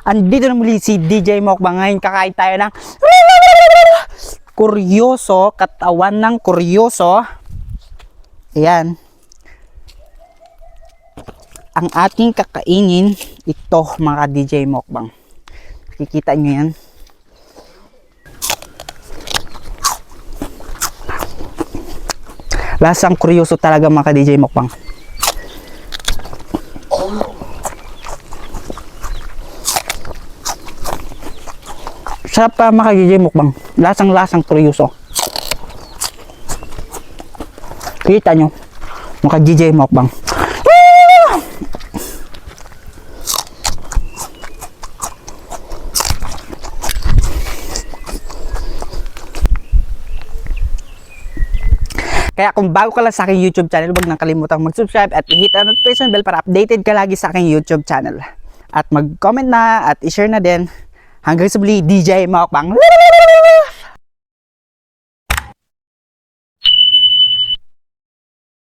Andito na muli si DJ Mokbang. Ngayon kakain tayo ng kuryoso, katawan ng kuryoso. Ayan. Ang ating kakainin, ito mga DJ Mokbang. Kikita nyo yan. Lasang kuryoso talaga mga DJ Mokbang. Sarap pa mga DJ Mukbang. Lasang-lasang kuryoso. Kita nyo. Mga DJ Mukbang. Kaya kung bago ka lang sa aking YouTube channel, huwag nang kalimutang mag-subscribe at i-hit ang notification bell para updated ka lagi sa aking YouTube channel. At mag-comment na at i-share na din. Hanggang sa muli, DJ Mukbang.